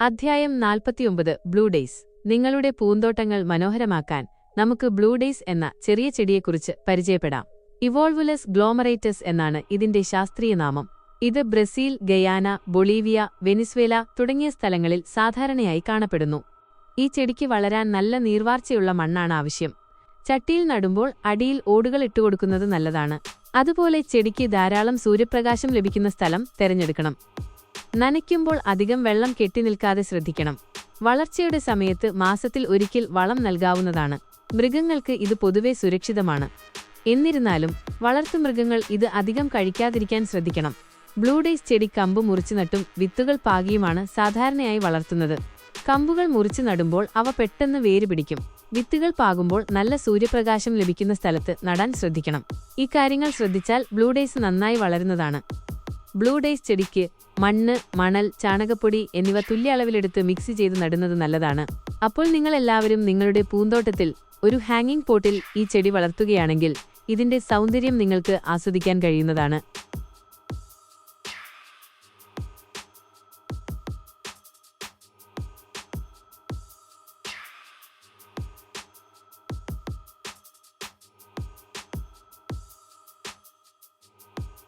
അധ്യായം നാൽപ്പത്തിയൊമ്പത് blue days. നിങ്ങളുടെ പൂന്തോട്ടങ്ങൾ മനോഹരമാക്കാൻ നമുക്ക് ബ്ലൂ ഡേയ്സ് എന്ന ചെറിയ ചെടിയെക്കുറിച്ച് പരിചയപ്പെടാം. ഇവോൾവുലസ് ഗ്ലോമറേറ്റസ് എന്നാണ് ഇതിന്റെ ശാസ്ത്രീയ നാമം. ഇത് ബ്രസീൽ ഗയാന ബൊളീവിയ വെനിസ്വേല തുടങ്ങിയ സ്ഥലങ്ങളിൽ സാധാരണയായി കാണപ്പെടുന്നു. ഈ ചെടിക്ക് വളരാൻ നല്ല നീർവാർച്ചയുള്ള മണ്ണാണ് ആവശ്യം. ചട്ടിയിൽ നടുമ്പോൾ അടിയിൽ ഓടുകൾ ഇട്ടുകൊടുക്കുന്നത് നല്ലതാണ്. അതുപോലെ ചെടിക്ക് ധാരാളം സൂര്യപ്രകാശം ലഭിക്കുന്ന സ്ഥലം തിരഞ്ഞെടുക്കണം. നനയ്ക്കുമ്പോൾ അധികം വെള്ളം കെട്ടിനിൽക്കാതെ ശ്രദ്ധിക്കണം. വളർച്ചയുടെ സമയത്ത് മാസത്തിൽ ഒരിക്കൽ വളം നൽകാവുന്നതാണ്. മൃഗങ്ങൾക്ക് ഇത് പൊതുവെ സുരക്ഷിതമാണ്. എന്നിരുന്നാലും വളർത്തുമൃഗങ്ങൾ ഇത് അധികം കഴിക്കാതിരിക്കാൻ ശ്രദ്ധിക്കണം. ബ്ലൂ ഡേയ്സ് ചെടി കമ്പ് മുറിച്ചു നട്ടും വിത്തുകൾ പാകിയുമാണ് സാധാരണയായി വളർത്തുന്നത്. കമ്പുകൾ മുറിച്ചു നടുമ്പോൾ അവ പെട്ടെന്ന് വേര് പിടിക്കും. വിത്തുകൾ പാകുമ്പോൾ നല്ല സൂര്യപ്രകാശം ലഭിക്കുന്ന സ്ഥലത്ത് നടാൻ ശ്രദ്ധിക്കണം. ഈ കാര്യങ്ങൾ ശ്രദ്ധിച്ചാൽ ബ്ലൂ ഡേയ്സ് നന്നായി വളരുന്നതാണ്. ബ്ലൂ ഡേയ്സ് ചെടിക്ക് മണ്ണ് മണൽ ചാണകപ്പൊടി എന്നിവ തുല്യ അളവിലെടുത്ത് മിക്സ് ചെയ്ത് നടുന്നത് നല്ലതാണ്. അപ്പോൾ നിങ്ങൾ എല്ലാവരും നിങ്ങളുടെ പൂന്തോട്ടത്തിൽ ഒരു ഹാങ്ങിംഗ് പോട്ടിൽ ഈ ചെടി വളർത്തുകയാണെങ്കിൽ ഇതിന്റെ സൗന്ദര്യം നിങ്ങൾക്ക് ആസ്വദിക്കാൻ കഴിയുന്നതാണ്.